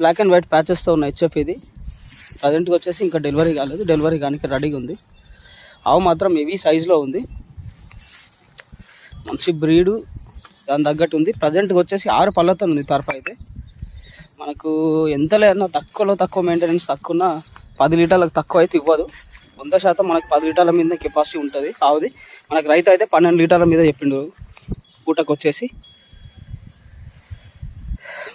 black and white ప్యాచెస్తో ఉన్న HF ఇది ప్రజెంట్గా వచ్చేసి ఇంకా డెలివరీ కాలేదు డెలివరీ కానీ రెడీగా ఉంది ఆవు మాత్రం హెవీ సైజులో ఉంది మంచి బ్రీడు దాని తగ్గట్టు ఉంది ప్రజెంట్గా వచ్చేసి ఆరు పళ్ళతో ఉంది తర్ఫ అయితే మనకు ఎంత లేదన్నా తక్కువలో తక్కువ మెయింటెనెన్స్ తక్కువ పది లీటర్లకు తక్కువ అయితే ఇవ్వదు వంద శాతం మనకు పది లీటర్ల మీద కెపాసిటీ ఉంటుంది ఆవుది మనకు రైతు అయితే పన్నెండు లీటర్ల మీద చెప్పిండు పూటకు వచ్చేసి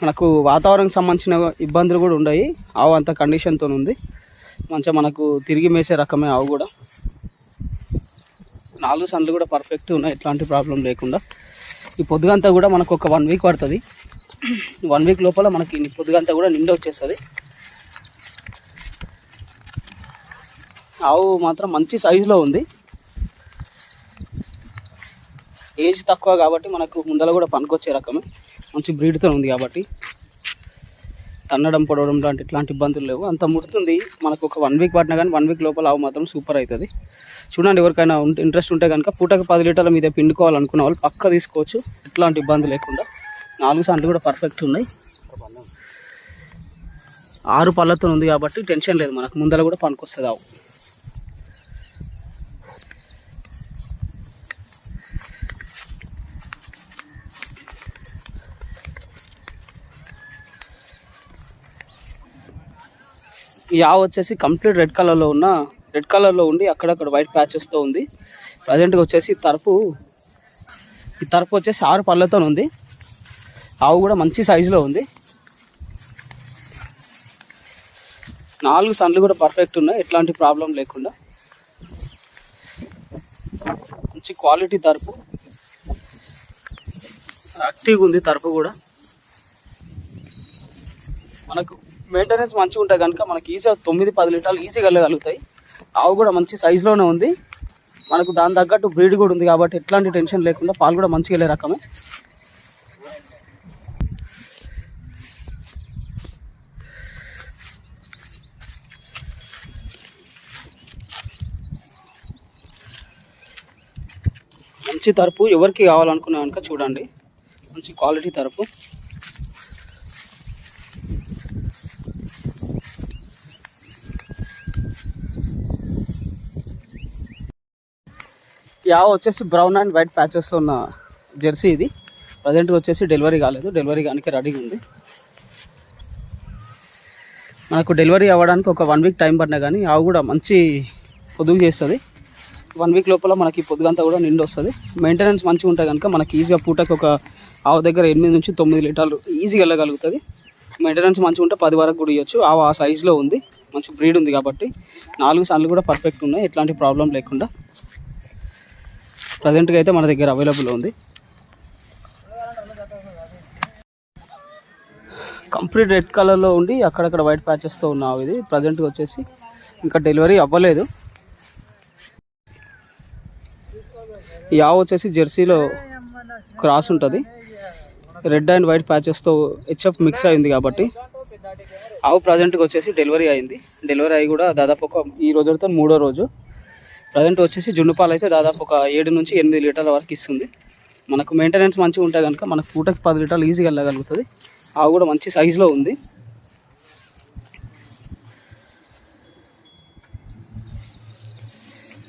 మనకు వాతావరణం సంబంధించిన ఇబ్బందులు కూడా ఉన్నాయి ఆవు అంత కండిషన్తో ఉంది మంచిగా మనకు తిరిగి మేసే రకమే ఆవు కూడా నాలుగు సండ్లు కూడా పర్ఫెక్ట్ ఉన్నాయి ఎట్లాంటి ప్రాబ్లం లేకుండా ఈ పొద్దుగంతా కూడా మనకు ఒక వన్ వీక్ పడుతుంది వన్ వీక్ లోపల మనకి పొద్దుగంతా కూడా నిండా వచ్చేస్తుంది ఆవు మాత్రం మంచి సైజులో ఉంది ఏజ్ తక్కువ కాబట్టి మనకు ముందర కూడా పనికొచ్చే రకమే మంచి బ్రీడ్తో ఉంది కాబట్టి తన్నడం పొడవడం లాంటి ఇట్లాంటి ఇబ్బందులు లేవు అంత ముడుతుంది మనకు ఒక వన్ వీక్ పట్టినా కానీ వన్ వీక్ లోపల ఆవు మాత్రం సూపర్ అవుతుంది చూడండి ఎవరికైనా ఇంట్రెస్ట్ ఉంటే కనుక పూటకు పది లీటర్ల మీద పిండుకోవాలనుకున్న వాళ్ళు పక్క తీసుకోవచ్చు ఎట్లాంటి ఇబ్బంది లేకుండా నాలుగు సార్లు కూడా పర్ఫెక్ట్ ఉన్నాయి ఆరు పళ్ళతో ఉంది కాబట్టి టెన్షన్ లేదు మనకు ముందర కూడా పనికొస్తుంది ఆవు ఈ ఆవు వచ్చేసి కంప్లీట్ రెడ్ కలర్లో ఉన్న రెడ్ కలర్లో ఉండి అక్కడక్కడ వైట్ ప్యాచెస్తో ఉంది ప్రజెంట్గా వచ్చేసి తరపు ఈ తరపు వచ్చేసి ఆరు పళ్ళతో ఉంది ఆవు కూడా మంచి సైజులో ఉంది నాలుగు సన్లు కూడా పర్ఫెక్ట్ ఉన్నాయి ఎట్లాంటి ప్రాబ్లం లేకుండా మంచి క్వాలిటీ తరపు యాక్టివ్గా ఉంది తరపు కూడా మనకు మెయింటెనెన్స్ మంచిగా ఉంటాయి కనుక మనకి ఈజీగా తొమ్మిది పది లీటర్లు ఈజీగా వెళ్ళగలుగుతాయి ఆవు కూడా మంచి సైజులోనే ఉంది మనకు దాని తగ్గట్టు బ్రీడ్ కూడా ఉంది కాబట్టి ఎట్లాంటి టెన్షన్ లేకుండా పాలు కూడా మంచిగా వెళ్ళే రకమే మంచి తరపు ఎవరికి కావాలనుకున్నా కనుక చూడండి మంచి క్వాలిటీ తరపు యావ వచ్చేసి బ్రౌన్ అండ్ వైట్ ప్యాచెస్ ఉన్న జెర్సీ ఇది ప్రజెంట్గా వచ్చేసి డెలివరీ కాలేదు డెలివరీ కానీ రెడీగా ఉంది మనకు డెలివరీ అవ్వడానికి ఒక వన్ వీక్ టైం పడినా కానీ ఆవు కూడా మంచి పొదుగు చేస్తుంది వన్ వీక్ లోపల మనకి పొద్దుగంతా కూడా నిండి వస్తుంది మెయింటెనెన్స్ మంచిగా ఉంటే కనుక మనకి ఈజీగా పూటకి ఒక ఆవు దగ్గర ఎనిమిది నుంచి తొమ్మిది లీటర్లు ఈజీగా వెళ్ళగలుగుతుంది మెయింటెనెన్స్ మంచిగా ఉంటే పది వరకు కూడా ఇవ్వచ్చు ఆవు ఆ సైజులో ఉంది మంచి బ్రీడ్ ఉంది కాబట్టి నాలుగు సార్లు కూడా పర్ఫెక్ట్ ఉన్నాయి ఎట్లాంటి ప్రాబ్లం లేకుండా ప్రజెంట్గా అయితే మన దగ్గర అవైలబుల్ ఉంది కంప్లీట్ రెడ్ కలర్లో ఉండి అక్కడక్కడ వైట్ ప్యాచెస్తో ఉన్నావు ఇది ప్రజెంట్గా వచ్చేసి ఇంకా డెలివరీ అవ్వలేదు ఈ ఆవు వచ్చేసి జెర్సీలో క్రాస్ ఉంటుంది రెడ్ అండ్ వైట్ ప్యాచెస్తో హెచ్ఎఫ్ మిక్స్ అయింది కాబట్టి ఆవు ప్రజెంట్కి వచ్చేసి డెలివరీ అయింది డెలివరీ అయ్యి కూడా దాదాపు ఒక ఈ రోజుతో మూడో రోజు ప్రజెంట్ వచ్చేసి జున్ను పాలు అయితే దాదాపు ఒక ఏడు నుంచి ఎనిమిది లీటర్ల వరకు ఇస్తుంది మనకు మెయింటెనెన్స్ మంచిగా ఉంటే కనుక మనకు పూటకి పది లీటర్లు ఈజీగా వెళ్ళగలుగుతుంది ఆవు కూడా మంచి సైజులో ఉంది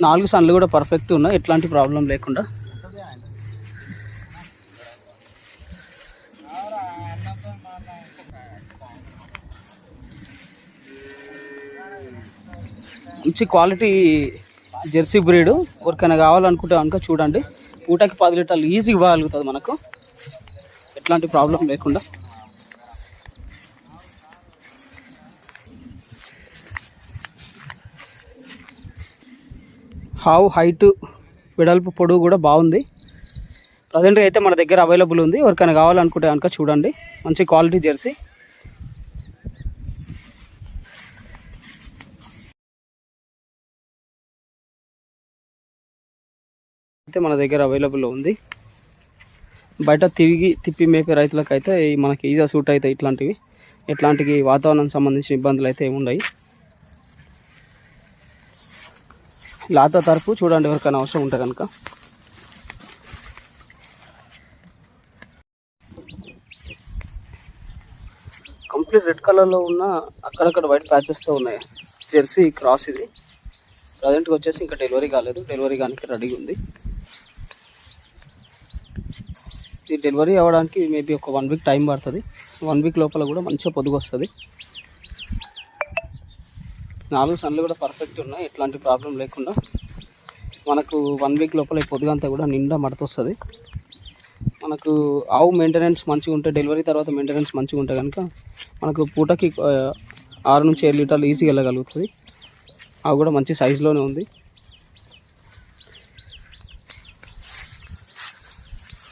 నాలుగు సన్లు కూడా పర్ఫెక్ట్ ఉన్నాయి ఎట్లాంటి ప్రాబ్లం లేకుండా మంచి క్వాలిటీ జెర్సీ బ్రీడ్ ఎవరికైనా కావాలనుకుంటే కనుక చూడండి పూటకి పది లీటర్లు ఈజీగా ఇవ్వగలుగుతుంది మనకు ఎట్లాంటి ప్రాబ్లం లేకుండా హావ్ హైట్ వెడల్పు పొడవు కూడా బాగుంది ప్రజెంట్గా అయితే మన దగ్గర అవైలబుల్ ఉంది ఎవరికైనా కావాలనుకుంటే కనుక చూడండి మంచి క్వాలిటీ జెర్సీ అయితే మన దగ్గర అవైలబుల్లో ఉంది బయట తిరిగి తిప్పి మేపే రైతులకు అయితే మనకి ఈజా సూట్ అవుతాయి ఇట్లాంటివి ఇట్లాంటివి వాతావరణం సంబంధించిన ఇబ్బందులు అయితే ఉన్నాయి లాత తరపు చూడండి ఎవరికైనా అవసరం ఉంటే కనుక కంప్లీట్ రెడ్ కలర్లో ఉన్న అక్కడక్కడ వైట్ ప్యాచెస్తో ఉన్నాయి జెర్సీ క్రాస్ ఇది ప్రజెంట్గా వచ్చేసి ఇంకా డెలివరీ కాలేదు డెలివరీ కానీ రెడీ ఉంది డెలివరీ అవ్వడానికి మేబీ ఒక వన్ వీక్ టైం పడుతుంది వన్ వీక్ లోపల కూడా మంచిగా పొదుగు వస్తుంది నాలుగు సన్లు కూడా పర్ఫెక్ట్ ఉన్నాయి ఎట్లాంటి ప్రాబ్లం లేకుండా మనకు వన్ వీక్ లోపల ఈ అంతా కూడా నిండా మడతొస్తుంది మనకు ఆవు మెయింటెనెన్స్ మంచిగా ఉంటే డెలివరీ తర్వాత మెయింటెనెన్స్ మంచిగా ఉంటే కనుక మనకు పూటకి ఆరు నుంచి ఏడు లీటర్లు ఈజీగా వెళ్ళగలుగుతుంది ఆవు కూడా మంచి సైజులోనే ఉంది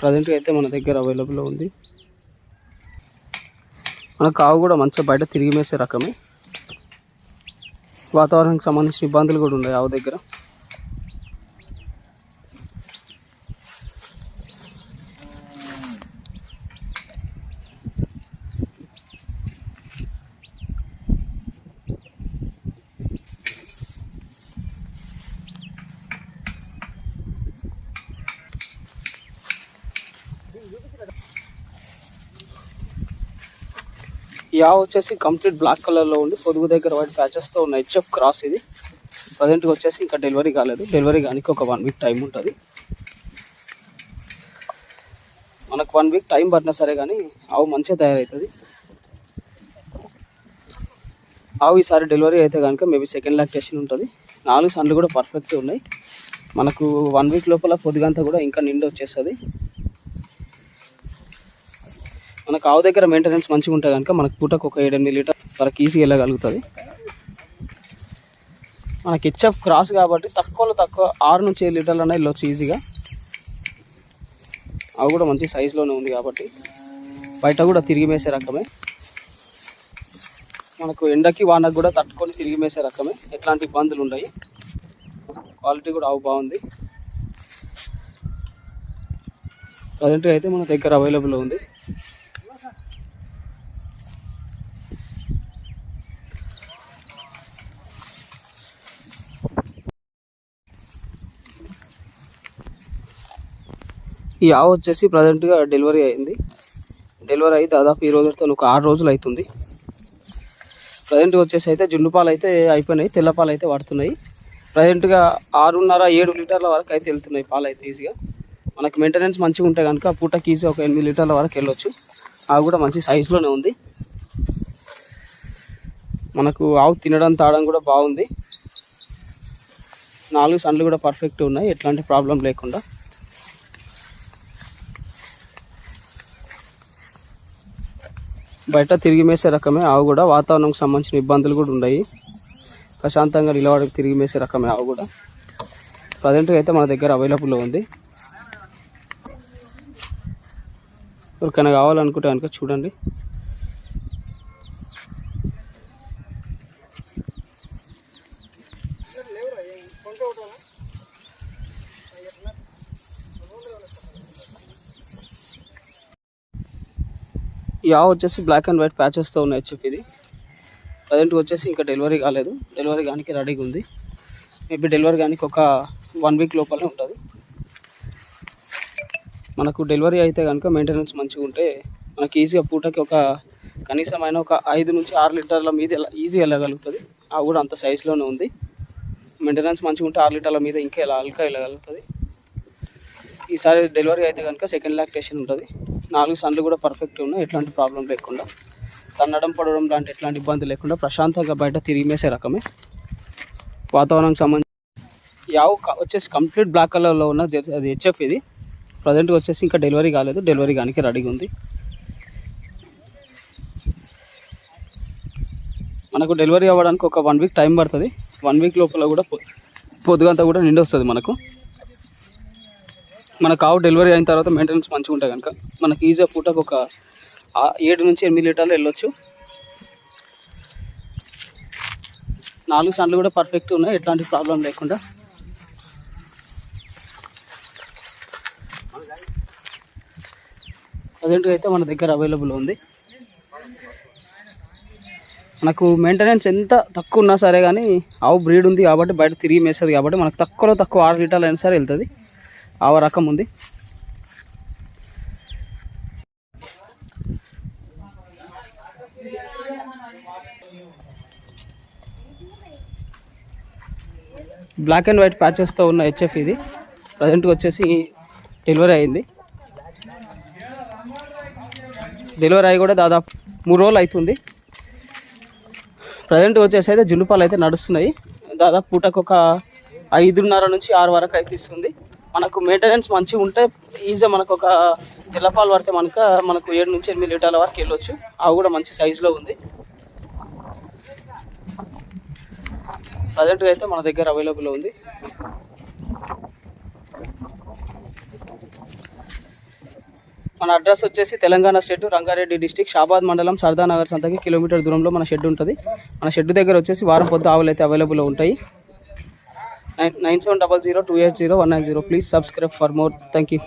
ప్రజెంట్గా అయితే మన దగ్గర అవైలబుల్లో ఉంది మన కావు కూడా మంచిగా బయట తిరిగి మేసే రకమే వాతావరణానికి సంబంధించిన ఇబ్బందులు కూడా ఉన్నాయి ఆవు దగ్గర ఆవు వచ్చేసి కంప్లీట్ బ్లాక్ కలర్లో ఉండి పొదుగు దగ్గర వైట్ ప్యాచెస్తో ఉన్న హెచ్ఎఫ్ క్రాస్ ఇది ప్రజెంట్గా వచ్చేసి ఇంకా డెలివరీ కాలేదు డెలివరీ కానీ ఒక వన్ వీక్ టైం ఉంటుంది మనకు వన్ వీక్ టైం పడినా సరే కానీ ఆవు మంచిగా తయారవుతుంది ఆవు ఈసారి డెలివరీ అయితే కనుక మేబీ సెకండ్ లాక్టేషన్ ఉంటుంది నాలుగు సన్లు కూడా పర్ఫెక్ట్గా ఉన్నాయి మనకు వన్ వీక్ లోపల పొద్దుగంతా కూడా ఇంకా నిండి వచ్చేస్తుంది మనకు ఆవు దగ్గర మెయింటెనెన్స్ మంచిగా ఉంటే కనుక మనకు పూటకు ఒక ఏడెనిమిది లీటర్ వరకు ఈజీగా వెళ్ళగలుగుతుంది మనకి హెచ్ఎఫ్ క్రాస్ కాబట్టి తక్కువలో తక్కువ ఆరు నుంచి ఏడు లీటర్లు అనేది వెళ్ళొచ్చు ఈజీగా అవి కూడా మంచి సైజులోనే ఉంది కాబట్టి బయట కూడా తిరిగి మేసే రకమే మనకు ఎండకి వానకు కూడా తట్టుకొని తిరిగి మేసే రకమే ఎట్లాంటి ఇబ్బందులు ఉన్నాయి క్వాలిటీ కూడా అవి బాగుంది ప్రజెంట్గా అయితే మన దగ్గర అవైలబుల్ ఉంది ఈ ఆవు వచ్చేసి ప్రజెంట్గా డెలివరీ అయింది డెలివరీ అయ్యి దాదాపు ఈ రోజుతో ఒక ఆరు రోజులు అవుతుంది ప్రజెంట్గా వచ్చేసి అయితే పాలు అయితే అయిపోయినాయి తెల్ల పాలు అయితే పడుతున్నాయి ప్రజెంట్గా ఆరున్నర ఏడు లీటర్ల వరకు అయితే వెళ్తున్నాయి పాలు అయితే ఈజీగా మనకి మెయింటెనెన్స్ మంచిగా ఉంటే కనుక పూటకి ఈజీ ఒక ఎనిమిది లీటర్ల వరకు వెళ్ళొచ్చు అవి కూడా మంచి సైజులోనే ఉంది మనకు ఆవు తినడం తాగడం కూడా బాగుంది నాలుగు సన్లు కూడా పర్ఫెక్ట్ ఉన్నాయి ఎట్లాంటి ప్రాబ్లం లేకుండా బయట తిరిగి మేసే రకమే ఆవు కూడా వాతావరణంకి సంబంధించిన ఇబ్బందులు కూడా ఉన్నాయి ప్రశాంతంగా నిలబడకు తిరిగి మేసే రకమే ఆవు కూడా ప్రజెంట్గా అయితే మన దగ్గర అవైలబుల్లో ఉంది ఎవరికైనా కావాలనుకుంటే కనుక చూడండి యా వచ్చేసి బ్లాక్ అండ్ వైట్ ప్యాచెస్తో ఉన్నాయి చెప్పి ఇది ప్రజెంట్ వచ్చేసి ఇంకా డెలివరీ కాలేదు డెలివరీ కానీ రెడీగా ఉంది మేబీ డెలివరీ కానీ ఒక వన్ వీక్ లోపలనే ఉంటుంది మనకు డెలివరీ అయితే కనుక మెయింటెనెన్స్ మంచిగా ఉంటే మనకి ఈజీగా పూటకి ఒక కనీసమైన ఒక ఐదు నుంచి ఆరు లీటర్ల మీద ఈజీ వెళ్ళగలుగుతుంది ఆ కూడా అంత సైజులోనే ఉంది మెయింటెనెన్స్ మంచిగా ఉంటే ఆరు లీటర్ల మీద ఇంకా అల్కా వెళ్ళగలుగుతుంది ఈసారి డెలివరీ అయితే కనుక సెకండ్ ల్యాక్టేషన్ ఉంటుంది నాలుగు సన్లు కూడా పర్ఫెక్ట్ ఉన్నాయి ఎట్లాంటి ప్రాబ్లం లేకుండా తన్నడం పడడం లాంటి ఎట్లాంటి ఇబ్బంది లేకుండా ప్రశాంతంగా బయట తిరిగిమేసే రకమే వాతావరణం సంబంధించి యావు వచ్చేసి కంప్లీట్ బ్లాక్ కలర్లో ఉన్న అది హెచ్ఎఫ్ ఇది ప్రజెంట్గా వచ్చేసి ఇంకా డెలివరీ కాలేదు డెలివరీ కానీ రెడీగా ఉంది మనకు డెలివరీ అవ్వడానికి ఒక వన్ వీక్ టైం పడుతుంది వన్ వీక్ లోపల కూడా పొద్దుగంతా కూడా నిండి వస్తుంది మనకు మన కావు డెలివరీ అయిన తర్వాత మెయింటెనెన్స్ మంచిగా ఉంటాయి కనుక మనకి ఈజీగా పూటకు ఒక ఏడు నుంచి ఎనిమిది లీటర్లు వెళ్ళొచ్చు నాలుగు సన్లు కూడా పర్ఫెక్ట్ ఉన్నాయి ఎట్లాంటి ప్రాబ్లం లేకుండా ప్రజెంట్గా అయితే మన దగ్గర అవైలబుల్ ఉంది మనకు మెయింటెనెన్స్ ఎంత తక్కువ ఉన్నా సరే కానీ ఆవు బ్రీడ్ ఉంది కాబట్టి బయట తిరిగి మేస్తుంది కాబట్టి మనకు తక్కువలో తక్కువ ఆరు లీటర్లు అయినా సరే వెళ్తుంది ఆ రకం ఉంది బ్లాక్ అండ్ వైట్ ప్యాచెస్తో ఉన్న హెచ్ఎఫ్ ఇది ప్రజెంట్గా వచ్చేసి డెలివరీ అయింది డెలివరీ అయ్యి కూడా దాదాపు మూడు రోజులు అవుతుంది ప్రజెంట్ వచ్చేసి అయితే జున్నుపాలు అయితే నడుస్తున్నాయి దాదాపు పూటకు ఒక ఐదున్నర నుంచి ఆరు వరకు అయితే ఇస్తుంది మనకు మెయింటెనెన్స్ మంచిగా ఉంటే ఈజీ మనకు ఒక తెల్లపాలు పడితే మనక మనకు ఏడు నుంచి ఎనిమిది లీటర్ల వరకు వెళ్ళొచ్చు అవి కూడా మంచి సైజులో ఉంది ప్రజెంట్గా అయితే మన దగ్గర అవైలబుల్ ఉంది మన అడ్రస్ వచ్చేసి తెలంగాణ స్టేట్ రంగారెడ్డి డిస్టిక్ షాబాద్ మండలం సర్దానగర్ సంతకి కిలోమీటర్ దూరంలో మన షెడ్ ఉంటుంది మన షెడ్ దగ్గర వచ్చేసి వారం పొద్దు ఆవులు అయితే అవైలబుల్లో ఉంటాయి nine nine seven double zero two eight zero one nine zero please subscribe for more thank you